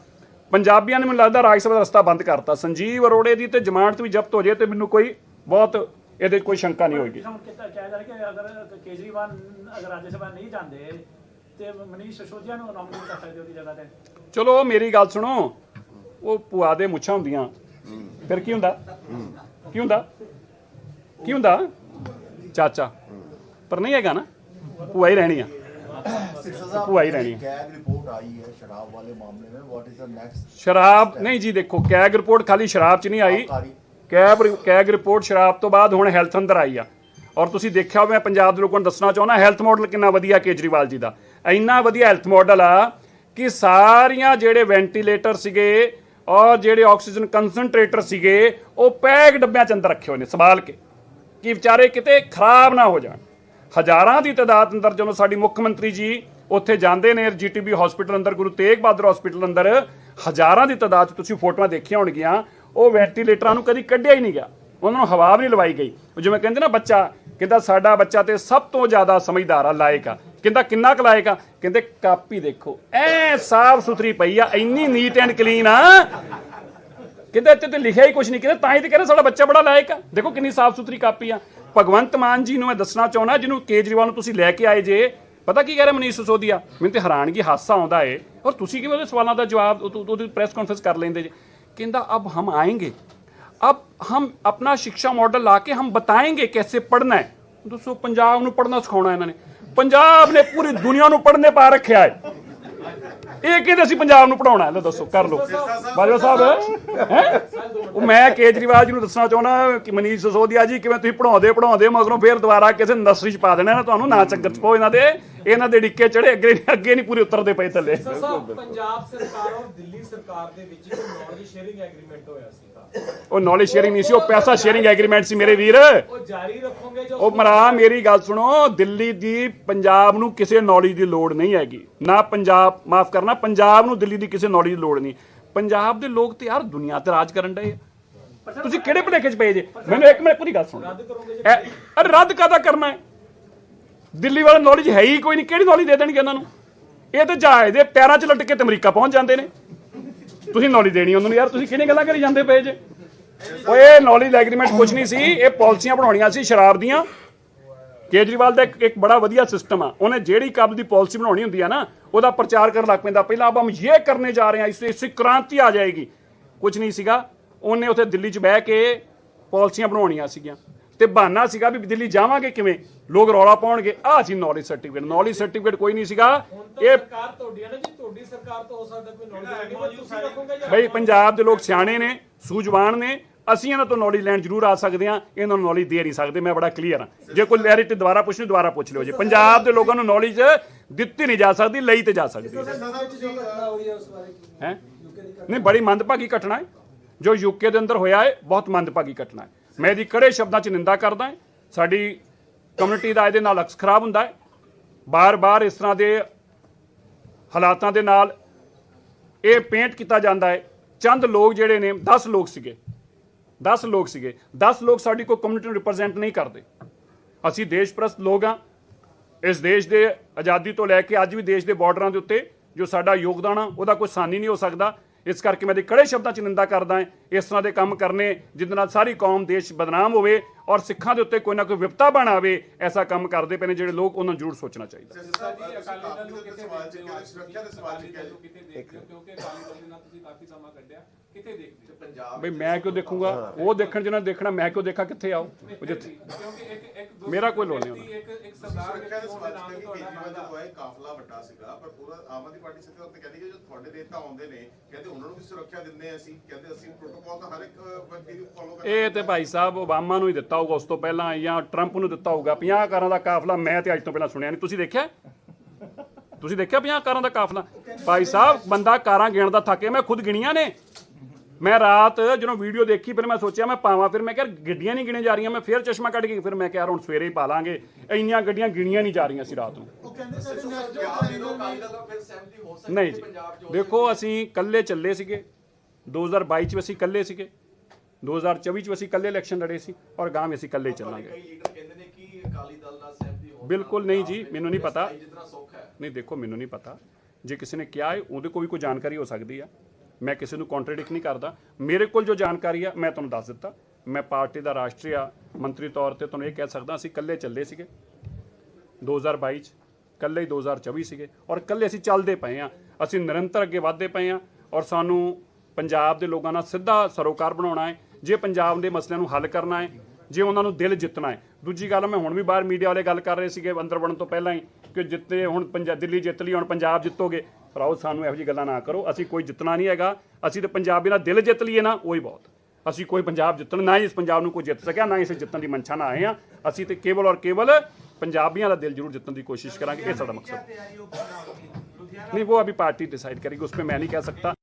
ਪੰਜਾਬੀਆਂ ਨੇ ਮੈਨੂੰ ਲੱਗਦਾ ਰਾਜ ਸਭਾ ਦਾ ਰਸਤਾ ਬੰਦ ਕਰਤਾ। ਸੰਜੀਵ ਅਰੋੜੇ ਦੀ ਤੇ ਜ਼ਮਾਨਤ ਵੀ ਜ਼ਬਤ ਹੋ ਜੇ ਤੇ ਮੈਨੂੰ ਕੋਈ ਬਹੁਤ ਇਹਦੇ ਕੋਈ ਸ਼ੰਕਾ ਨਹੀਂ ਹੋਏਗੀ। ਹੁਣ ਕਿਤਾ ਕਿਹਾ ਜਾ ਰਿਹਾ ਕਿ ਅਗਰ ਕੇਜਰੀਵਾਲ ਅਗਰ ਰਾਜ ਸਭਾ ਨਹੀਂ ਜਾਂਦੇ ਤੇ ਮਨੀਸ਼ ਸਿਸੋਦੀਆ ਨੂੰ ਨੋਮੀਨੇਟ ਕਰ ਸਕਦੇ ਉਹਦੀ ਜਗ੍ਹਾ ਤੇ। ਚਲੋ ਮੇਰੀ ਗੱਲ ਸੁਣੋ। ਉਹ ਭੂਆ ਦੇ ਮੁੱਛਾਂ ਹੁੰਦੀਆਂ। ਫਿਰ ਕੀ ਹੁੰਦਾ? ਕੀ ਹੁੰਦਾ? ਕੀ ਹੁੰਦਾ? ਚਾਚਾ। ਪਰ ਨਹੀਂ ਹੈਗਾ ਨਾ। ਭੂਆ ਹੀ ਰਹਿਣੀ ਆ। ਭੂਆ ਹੀ ਰਹਿਣੀ ਕੈਗ ਰਿਪੋਰਟ ਆਈ ਹੈ ਸ਼ਰਾਬ ਵਾਲੇ ਮਾਮਲੇ ਵਿੱਚ। ਵਾਟ ਇਜ਼ ਦ ਨੈਕਸਟ ਸ਼ਰਾਬ ਨਹੀਂ ਜੀ ਦੇਖੋ ਕੈਗ ਰਿਪੋਰਟ ਖਾਲੀ ਸ਼ਰਾਬ 'ਚ ਨਹੀਂ ਆਈ। ਕੈਬ ਕੈਗ ਰਿਪੋਰਟ ਸ਼ਰਾਬ ਤੋਂ ਬਾਅਦ ਹੁਣ ਹੈਲਥ ਅੰਦਰ ਆਈ ਆ। ਔਰ ਤੁਸੀਂ ਦੇਖਿਆ ਹੋਵੇ ਮੈਂ ਪੰਜਾਬ ਦੇ ਲੋਕਾਂ ਨੂੰ ਦੱਸਣਾ ਚਾਹੁੰਦਾ ਹੈਲਥ ਮਾਡਲ ਕਿੰਨਾ ਵਧੀਆ ਕੇਜਰੀਵਾਲ ਜੀ ਦਾ। ਇੰਨਾ ਵਧੀਆ ਹੈਲਥ ਮਾਡਲ ਆ ਕਿ ਸਾਰੀਆਂ ਜਿਹੜੇ ਵੈਂਟੀਲੇਟਰ ਸੀਗੇ ਔਰ ਜਿਹੜੇ ਆਕਸੀਜਨ ਕੰਸਨਟ੍ਰੇਟਰ ਸੀਗੇ, ਉਹ ਪੈਕ ਡੱਬਿਆਂ 'ਚ ਅੰਦਰ ਰੱਖੇ ਹੋਏ ਨੇ, ਸੰਭਾਲ ਕੇ। ਕਿ ਵਿਚਾਰੇ ਕਿਤੇ ਖਰਾਬ ਨਾ ਹੋ ਜਾਣ। ਹਜ਼ਾਰਾਂ ਦੀ ਤਾਦਾਦ ਅੰਦਰ ਜਦੋਂ ਸਾਡੀ ਮੁੱਖ ਮੰਤਰੀ ਜੀ ਉੱਥੇ ਜਾਂਦੇ ਨੇ, ਜੀਟੀਬੀ ਹਸਪੀਟਲ ਅੰਦਰ, ਗੁਰੂ ਤੇਗ ਬਹਾਦਰ ਹਸਪੀਟਲ ਅੰਦਰ, ਹਜ਼ਾਰਾਂ ਦੀ ਤਾਦਾਦ ਤੁਸੀਂ ਫੋਟੋਆਂ ਦੇਖੀਆਂ ਹੋਣਗੀਆਂ, ਉਹ ਵੈਂਟੀਲੇਟਰਾਂ ਨੂੰ ਕਦੀ ਕੱਢਿਆ ਹੀ ਨਹੀਂ ਗਿਆ। ਉਹਨਾਂ ਨੂੰ ਹਵਾ ਵੀ ਨਹੀਂ ਲਵਾਈ ਗਈ। ਜਿਵੇਂ ਕਹਿੰਦੇ ਨਾ ਬੱਚਾ, ਕਹਿੰਦਾ ਸਾਡਾ ਬੱਚਾ ਤੇ ਸਭ ਤੋਂ ਜ਼ਿਆਦਾ ਸਮਝਦਾਰ ਆ, ਲਾਇਕ ਆ। ਕਹਿੰਦਾ ਕਿੰਨਾ ਕੁ ਲਾਇਕ ਆ ਕਹਿੰਦੇ ਕਾਪੀ ਦੇਖੋ। ਐ ਸਾਫ਼ ਸੁਥਰੀ ਪਈ ਆ, ਇੰਨੀ ਨੀਟ ਐਂਡ ਕਲੀਨ ਆ। ਕਹਿੰਦੇ ਇੱਥੇ ਤੇ ਲਿਖਿਆ ਹੀ ਕੁਝ ਨਹੀਂ। ਕਹਿੰਦੇ ਤਾਂ ਹੀ ਤੇ ਕਹਿੰਦੇ ਸਾਡਾ ਬੱਚਾ ਬੜਾ ਲਾਇਕ ਆ। ਦੇਖੋ ਕਿੰਨੀ ਸਾਫ਼ ਸੁਥਰੀ ਕਾਪੀ ਆ। ਭਗਵੰਤ ਮਾਨ ਜੀ ਨੂੰ ਮੈਂ ਦੱਸਣਾ ਚਾਹਣਾ ਜਿਹਨੂੰ ਕੇਜਰੀਵਾਲ ਨੂੰ ਤੁਸੀਂ ਲੈ ਕੇ ਆਏ ਜੇ, ਪਤਾ ਕੀ ਕਹਿ ਰਿਹਾ ਮਨੀਸ਼ ਸਿਸੋਦੀਆ? ਮੈਨੂੰ ਤੇ ਹੈਰਾਨਗੀ ਹਾਸਾ ਆਉਂਦਾ ਏ। ਔਰ ਤੁਸੀਂ ਕਿਵੇਂ ਉਹਦੇ ਸਵਾਲਾਂ ਦਾ ਜਵਾਬ ਉਹਦੀ ਪ੍ਰੈਸ ਕਾਨਫਰੰਸ ਕਰ ਲੈਂਦੇ ਜੇ? ਕਹਿੰਦਾ, ਅਬ ਹਮ ਆਏਗੇ। ਅਬ ਹਮ ਆਪਣਾ ਸਿੱਖਿਆ ਮਾਡਲ ਲਾ ਕੇ ਹਮ ਬਤਾਏਗੇ ਕਿਵੇਂ ਪੜਨਾ ਹੈ? ਦੋਸਤੋ ਪੰਜਾਬ ਨੂੰ ਪੜਨਾ ਸਿਖਾਉਣਾ ਇਹਨਾਂ ਨੇ। ਪੰਜਾਬ ਨੇ ਪੂਰੀ ਦੁਨੀਆ ਨੂੰ ਪੜ੍ਹਨੇ ਪਾ ਰੱਖਿਆ ਹੈ। ਇਹ ਕਹਿੰਦੇ ਅਸੀਂ ਪੰਜਾਬ ਨੂੰ ਪੜਾਉਣਾ ਲੈ ਦੱਸੋ ਕਰ ਲਓ। ਬਾਜਵਾ ਸਾਹਿਬ ਹੈ? ਉਹ ਮੈਂ ਕੇਜਰੀਵਾਲ ਜੀ ਨੂੰ ਦੱਸਣਾ ਚਾਹੁੰਦਾ ਕਿ ਮਨੀਸ਼ ਸਿਸੋਦੀਆ ਜੀ ਕਿਵੇਂ ਤੁਸੀਂ ਪੜਾਉਂਦੇ ਪੜਾਉਂਦੇ ਮਗਰੋਂ ਫੇਰ ਦੁਬਾਰਾ ਕਿਸੇ ਨਰਸਰੀ ਚ ਪਾ ਦੇਣਾ ਨਾ ਤੁਹਾਨੂੰ ਨਾ ਚੱਕਰ ਚ ਪੋ ਇਹਨਾਂ ਦੇ। ਇਹਨਾਂ ਦੇ ਡਿੱਕੇ ਚੜੇ ਅੱਗੇ ਅੱਗੇ ਨਹੀਂ ਪੂਰੇ ਉਤਰਦੇ ਪਏ ਥੱਲੇ। ਪੰਜਾਬ ਸਰਕਾਰ ਔਰ ਦਿੱਲੀ ਸਰਕਾਰ ਦੇ ਵਿੱਚ ਇੱਕ ਨੌਲੇਜ ਸ਼ੇਅਰਿੰਗ ਐਗਰੀਮੈਂਟ ਹੋਇਆ ਸੀਗਾ ਉਹ ਨੌਲੇਜ ਸ਼ੇਅਰਿੰਗ ਨਹੀਂ ਸੀ ਉਹ ਪੈਸਾ ਸ਼ੇਅਰਿੰਗ ਐਗਰੀਮੈਂਟ ਸੀ ਮੇਰੇ ਵੀਰ। ਉਹ ਜਾਰੀ ਰੱਖੋਗੇ ਜੋ ਉਹ ਮਰਾ ਮੇਰੀ ਗੱਲ ਸੁਣੋ ਦਿੱਲੀ ਦੀ ਪੰਜਾਬ ਨੂੰ ਕਿਸੇ ਨੌਲੇਜ ਦੀ ਲੋੜ ਨਹੀਂ ਹੈਗੀ। ਨਾ ਪੰਜਾਬ ਮਾਫ ਕਰਨਾ ਪੰਜਾਬ ਨੂੰ ਦਿੱਲੀ ਦੀ ਕਿਸੇ ਨੌਲੇਜ ਦੀ ਲੋੜ ਨਹੀਂ। ਪੰਜਾਬ ਦੇ ਲੋਕ ਤੇ ਯਾਰ ਦੁਨੀਆ ਤੇ ਰਾਜ ਕਰਨ ਡਏ ਆ। ਤੁਸੀਂ ਕਿਹੜੇ ਭਲੇਖੇ ਚ ਪਏ ਜੇ? ਮੈਨੂੰ ਇੱਕ ਮਿੰਟ ਪੂਰੀ ਗੱਲ ਸੁਣ। ਅਰੇ ਰੱਦ ਕਾਦਾ ਕਰਨਾ ਹੈ? ਦਿੱਲੀ ਵਾਲਾ ਨੌਲੇਜ ਹੈ ਹੀ ਕੋਈ ਨਹੀਂ ਕਿਹੜੀ ਨੌਲੇਜ ਦੇ ਦੇਣਗੇ ਇਹਨਾਂ ਨੂੰ? ਇਹ ਤੇ ਜਹਾਜ਼ ਦੇ ਪੈਰਾਂ 'ਚ ਲਟਕ ਕੇ ਤੇ ਅਮਰੀਕਾ ਪਹੁੰਚ ਜਾਂਦੇ ਨੇ। ਤੁਸੀਂ ਨੌਲੇਜ ਦੇਣੀ, ਉਹਨਾਂ ਨੂੰ ਯਾਰ ਤੁਸੀਂ ਕਿਹਨੇ ਗੱਲਾਂ ਕਰੀ ਜਾਂਦੇ ਪਏ ਜੇ? ਓਏ ਨੌਲੇਜ ਐਗਰੀਮੈਂਟ ਕੁਝ ਨਹੀਂ ਸੀ, ਇਹ ਪਾਲਿਸੀਆਂ ਬਣਾਉਣੀਆਂ ਸੀ ਸ਼ਰਾਬ ਦੀਆਂ। ਕੇਜਰੀਵਾਲ ਦਾ ਇੱਕ ਬੜਾ ਵਧੀਆ ਸਿਸਟਮ ਆ। ਉਹਨੇ ਜਿਹੜੀ ਕਬ ਦੀ ਪਾਲਿਸੀ ਬਣਾਉਣੀ ਹੁੰਦੀ ਆ ਨਾ, ਉਹਦਾ ਪ੍ਰਚਾਰ ਕਰਨ ਲੱਗ ਪੈਂਦਾ। ਪਹਿਲਾਂ ਅਬ ਹਮ ਇਹ ਕਰਨੇ ਜਾ ਰਹੇ ਹਾਂ, ਇਸ ਇਸ ਕ੍ਰਾਂਤੀ ਆ ਜਾਏਗੀ। ਕੁਝ ਨਹੀਂ ਸੀਗਾ। ਉਹਨੇ ਉੱਥੇ ਦਿੱਲੀ 'ਚ ਬਹਿ ਕੇ ਪਾਲਿਸੀਆਂ ਬਣਾਉਣੀਆਂ ਸੀਗੀਆਂ। ਤੇ ਬਹਾਨਾ ਸੀਗਾ ਵੀ ਦਿੱਲੀ ਜਾਵਾਂਗੇ ਕਿਵੇਂ? ਲੋਕ ਰੌਲਾ ਪਾਉਣਗੇ। ਆਹ ਸੀ ਨੌਲੇਜ ਸਰਟੀਫਿਕੇਟ ਨੌਲੇਜ ਸਰਟੀਫਿਕੇਟ ਕੋਈ ਨਹੀਂ ਸੀਗਾ। ਇਹ ਸਰਕਾਰ ਤੁਹਾਡੀ ਹੈ ਨਾ ਜੀ ਤੁਹਾਡੀ ਸਰਕਾਰ ਤੋਂ ਹੋ ਸਕਦਾ ਕੋਈ ਨੌਲੇਜ ਤੁਸੀਂ ਰੱਖੋਗੇ ਜਾਂ ਬਈ ਪੰਜਾਬ ਦੇ ਲੋਕ ਸਿਆਣੇ ਨੇ ਸੂਝਵਾਨ ਨੇ। ਅਸੀਂ ਇਹਨਾਂ ਤੋਂ ਨੌਲੇਜ ਲੈਣ ਜ਼ਰੂਰ ਆ ਸਕਦੇ ਹਾਂ। ਇਹਨਾਂ ਨੂੰ ਨੌਲੇਜ ਦੇ ਨਹੀਂ ਸਕਦੇ। ਮੈਂ ਬੜਾ ਕਲੀਅਰ ਹਾਂ। ਜੇ ਕੋਈ ਲੈਰਿਟੀ ਦੁਬਾਰਾ ਪੁੱਛਣੀ ਦੁਬਾਰਾ ਪੁੱਛ ਲਿਓ ਜੀ। ਪੰਜਾਬ ਦੇ ਲੋਕਾਂ ਨੂੰ ਨੌਲੇਜ ਦਿੱਤੀ ਨਹੀਂ ਜਾ ਸਕਦੀ ਲਈ ਤੇ ਜਾ ਸਕਦੀ ਹੈ। ਨਹੀਂ ਬੜੀ ਮੰਦਭਾਗੀ ਘਟਨਾ ਹੈ। ਜੋ ਯੂਕੇ ਦੇ ਅੰਦਰ ਹੋਇਆ ਹੈ ਬਹੁਤ ਮੰਦਭਾਗੀ ਘਟਨਾ ਹੈ। ਮੈਂ ਇਹਦੀ ਕੜੇ ਸ਼ਬਦਾਂ 'ਚ ਨਿੰਦਾ ਕਰਦਾ ਸਾਡੀ ਕਮਿਊਨਿਟੀ ਦਾ ਇਹਦੇ ਨਾਲ ਅਕਸ ਖਰਾਬ ਹੁੰਦਾ ਹੈ। ਬਾਰ-ਬਾਰ ਇਸ ਤਰ੍ਹਾਂ ਦੇ ਹਾਲਾਤਾਂ ਦੇ ਨਾਲ ਇਹ ਪੇਂਟ ਕੀਤਾ ਜਾਂਦਾ ਹੈ। ਚੰਦ ਲੋਕ ਜਿਹੜੇ ਨੇ 10 ਲੋਕ ਸੀਗੇ। 10 ਲੋਕ ਸੀਗੇ। 10 ਲੋਕ ਸਾਡੀ ਕੋਈ ਕਮਿਊਨਿਟੀ ਨੂੰ ਰਿਪਰੈਜ਼ੈਂਟ ਨਹੀਂ ਕਰਦੇ। ਅਸੀਂ ਦੇਸ਼ਪ੍ਰਸਤ ਲੋਕ ਹਾਂ। ਇਸ ਦੇਸ਼ ਦੇ ਆਜ਼ਾਦੀ ਤੋਂ ਲੈ ਕੇ ਅੱਜ ਵੀ ਦੇਸ਼ ਦੇ ਬਾਰਡਰਾਂ ਦੇ ਉੱਤੇ ਜੋ ਸਾਡਾ ਯੋਗਦਾਨ ਆ, ਉਹਦਾ ਕੋਈ ਸਾਨੀ ਨਹੀਂ ਹੋ ਸਕਦਾ। ਇਸ ਕਰਕੇ ਮੈਂ ਦੇ ਕੜੇ ਸ਼ਬਦਾਂ 'ਚ ਨਿੰਦਾ ਕਰਦਾ ਹਾਂ ਇਸ ਤਰ੍ਹਾਂ ਦੇ ਕੰਮ ਕਰਨੇ ਜਿਹਦੇ ਨਾਲ ਸਾਰੀ ਕੌਮ ਦੇਸ਼ ਬਦਨਾਮ ਹੋਵੇ ਔਰ ਸਿੱਖਾਂ ਦੇ ਉੱਤੇ ਕੋਈ ਨਾ ਕੋਈ ਵਿਪਤਾ ਬਣ ਆਵੇ ਐਸਾ ਕੰਮ ਕਰਦੇ ਪਏ ਨੇ ਜਿਹੜੇ ਲੋਕ ਉਹਨਾਂ ਨੂੰ ਜ਼ਰੂਰ ਸੋਚਣਾ ਚਾਹੀਦਾ। ਅਕਾਲੀ ਦਲ ਨੂੰ ਕਿਤੇ ਦੇਖਦੇ ਹੋ ਸੁਰੱਖਿਆ ਦੇ ਸਵਾਲ ਕਿਤੇ ਦੇਖਦੇ ਹੋ ਕਿਉਂਕਿ ਅਕਾਲੀ ਦਲ ਦੇ ਨਾਲ ਤੁਸੀਂ ਕਾਫੀ ਸਮਾਂ ਕੱਢਿਆ। ਕਿਤੇ ਦੇਖਦੇ ਹੋ? ਪੰਜਾਬ ਬਈ ਮੈਂ ਕਿਉਂ ਦੇਖੂੰਗਾ? ਉਹ ਦੇਖਣ ਜਿਹਨਾਂ ਦੇਖਣਾ ਮੈਂ ਕਿਉਂ ਦੇਖਾਂ? ਕਿੱਥੇ ਆਓ ਉਹ ਜਿੱਥੇ ਕਿਉਂਕਿ ਇੱਕ ਇੱਕ ਮੇਰਾ ਕੋਈ ਲੋੜ ਨਹੀਂ ਉਹਨਾਂ ਇੱਕ ਇੱਕ ਸਰਦਾਰ ਸੁਰੱਖਿਆ ਦੇ ਵਿਅਕਤੀ ਸਵਾਲ ਹੋਣ ਦੇ ਚ ਨਾਮ ਕਹਿੰਦੇ ਤੁਹਾਡਾ ਕੇਜਰੀਵਾਲ ਦਾ ਇਹ ਕਾਫਲਾ ਵੱਡਾ ਸੀਗਾ ਪਰ ਪੂਰਾ ਆਮ ਆਦਮੀ ਪਾਰਟੀ ਸਿੱਧੇ ਤੌਰ ਤੇ ਕਹਿੰਦੀ ਕਿ ਜੋ ਤੁਹਾਡੇ ਨੇਤਾ ਆਉਂਦੇ ਨੇ ਕਹਿੰਦੇ ਉਹਨਾਂ ਨੂੰ ਵੀ ਸੁਰੱਖਿਆ ਦਿੰਦੇ ਆ ਅਸੀਂ ਕਹਿੰਦੇ ਅਸੀਂ ਪ੍ਰੋਟੋਕਾਲ ਤਾਂ ਹਰ ਇੱਕ ਵਿਅਕਤੀ ਨੂੰ ਫੋਲੋ ਕਰਦੇ ਇਹ ਤੇ ਭਾਈ ਸਾਹਿਬ ਓਬਾਮਾ ਨੂੰ ਹੀ ਦਿੱਤਾ ਹੋਊਗਾ ਉਸ ਤੋਂ ਪਹਿਲਾਂ ਜਾਂ ਟਰੰਪ ਨੂੰ ਦਿੱਤਾ ਹੋਊਗਾ। 50 ਕਾਰਾਂ ਦਾ ਕਾਫਲਾ ਮੈਂ ਤੇ ਅੱਜ ਤੋਂ ਪਹਿਲਾਂ ਸੁਣਿਆ ਨਹੀਂ। ਤੁਸੀਂ ਦੇਖਿਆ? ਤੁਸੀਂ ਦੇਖਿਆ 50 ਕਾਰਾਂ ਦਾ ਕਾਫਲਾ? ਭਾਈ ਸਾਹਿਬ ਬੰਦਾ ਕਾਰਾਂ ਗਿਣਦਾ ਥੱਕੇ ਮੈਂ ਖੁਦ ਗਿਣੀਆਂ ਨੇ। ਮੈਂ ਰਾਤ ਜਦੋਂ ਵੀਡੀਓ ਦੇਖੀ ਫਿਰ ਮੈਂ ਸੋਚਿਆ ਮੈਂ ਪਾਵਾਂ ਫਿਰ ਮੈਂ ਕਿਹਾ ਗੱਡੀਆਂ ਨਹੀਂ ਗਿਣੇ ਜਾ ਰਹੀਆਂ ਮੈਂ ਫਿਰ ਚਸ਼ਮਾ ਕੱਢ ਕੇ ਫਿਰ ਮੈਂ ਕਿਹਾ ਹੁਣ ਸਵੇਰੇ ਹੀ ਪਾ ਲਾਂਗੇ। ਇੰਨੀਆਂ ਗੱਡੀਆਂ ਗਿਣੀਆਂ ਨਹੀਂ ਜਾ ਰਹੀਆਂ ਸੀ ਰਾਤ ਨੂੰ। ਨਹੀਂ ਜੀ ਦੇਖੋ ਅਸੀਂ ਕੱਲੇ ਚੱਲੇ ਸੀਗੇ। 2022 ਚ ਵੀ ਅਸੀਂ ਕੱਲੇ ਸੀਗੇ। 2024 ਚ ਵੀ ਅਸੀਂ ਕੱਲੇ ਇਲੈਕਸ਼ਨ ਲੜੇ ਸੀ ਔਰ ਗਾਂ ਵੀ ਅਸੀਂ ਕੱਲੇ ਚੱਲਾਂਗੇ। ਬਿਲਕੁਲ ਨਹੀਂ ਜੀ ਮੈਨੂੰ ਨਹੀਂ ਪਤਾ। ਨਹੀਂ ਦੇਖੋ ਮੈਨੂੰ ਨਹੀਂ ਪਤਾ। ਜੇ ਕਿਸੇ ਨੇ ਕਿਹਾ ਹੈ ਉਹਦੇ ਕੋਲ ਵੀ ਕੋਈ ਜਾਣਕਾਰੀ ਹੋ ਸਕਦੀ ਆ। ਮੈਂ ਕਿਸੇ ਨੂੰ ਕੰਟਰਡਿਕਟ ਨਹੀਂ ਕਰਦਾ। ਮੇਰੇ ਕੋਲ ਜੋ ਜਾਣਕਾਰੀ ਆ, ਮੈਂ ਤੁਹਾਨੂੰ ਦੱਸ ਦਿੱਤਾ। ਮੈਂ ਪਾਰਟੀ ਦਾ ਰਾਸ਼ਟਰੀ ਮੰਤਰੀ ਤੌਰ ਤੇ ਤੁਹਾਨੂੰ ਇਹ ਕਹਿ ਸਕਦਾ, ਅਸੀਂ ਇਕੱਲੇ ਚੱਲੇ ਸੀਗੇ। 2022 ਚ, ਇਕੱਲੇ ਹੀ 2024 ਸੀਗੇ। ਔਰ ਇਕੱਲੇ ਅਸੀਂ ਚੱਲਦੇ ਪਏ ਆ। ਅਸੀਂ ਨਿਰੰਤਰ ਅੱਗੇ ਵਧਦੇ ਪਏ ਆ ਔਰ ਸਾਨੂੰ ਪੰਜਾਬ ਦੇ ਲੋਕਾਂ ਨਾਲ ਸਿੱਧਾ ਸਰੋਕਾਰ ਬਣਾਉਣਾ ਹੈ। ਜੇ ਪੰਜਾਬ ਦੇ ਮਸਲਿਆਂ ਨੂੰ ਹੱਲ ਕਰਨਾ ਹੈ, ਜੇ ਉਹਨਾਂ ਨੂੰ ਦਿਲ ਜਿੱਤਣਾ ਹੈ। ਦੂਜੀ ਗੱਲ, ਮੈਂ ਹੁਣ ਵੀ ਬਾਹਰ ਮੀਡੀਆ ਵਾਲੇ ਗੱਲ ਕਰ ਰਹੇ ਸੀਗੇ ਅੰਦਰ ਬਣਨ ਤੋਂ ਪਹਿਲਾਂ ਹੀ ਕਿ ਜਿੱਤੇ, ਹੁਣ ਪੰਜਾਬ ਦਿੱਲੀ ਜਿੱਤ ਲਈ, ਹੁਣ ਪੰਜਾਬ ਜਿੱਤੋਗੇ। ਭਰਾਓ, ਸਾਨੂੰ ਇਹੋ ਜੀ ਗੱਲਾਂ ਨਾ ਕਰੋ। ਅਸੀਂ ਕੋਈ ਜਿੱਤਣਾ ਨਹੀਂ ਹੈਗਾ। ਅਸੀਂ ਤੇ ਪੰਜਾਬੀ ਨਾਲ ਦਿਲ ਜਿੱਤ ਲਈਏ ਨਾ, ਉਹ ਹੀ ਬਹੁਤ। ਅਸੀਂ ਕੋਈ ਪੰਜਾਬ ਜਿੱਤਣ, ਨਾ ਹੀ ਇਸ ਪੰਜਾਬ ਨੂੰ ਕੋਈ ਜਿੱਤ ਸਕਿਆ, ਨਾ ਇਸ ਜਿੱਤਣ ਦੀ ਮੰਸ਼ਾ ਨਾ ਆਏ ਆ ਅਸੀਂ ਤੇ ਕੇਵਲ ਔਰ ਕੇਵਲ ਪੰਜਾਬੀਆਂ ਦਾ ਦਿਲ ਜ਼ਰੂਰ ਜਿੱਤਣ ਦੀ ਕੋਸ਼ਿਸ਼ ਕਰਾਂਗੇ। ਇਹ ਸਾਡਾ ਮਕਸਦ। ਨਹੀਂ, ਉਹ ਅਭੀ ਪਾਰਟੀ ਡਿਸਾਈਡ ਕਰੇਗੀ, ਉਸ ਪੇ ਮੈਂ ਨਹੀਂ ਕਹਿ ਸਕਦਾ।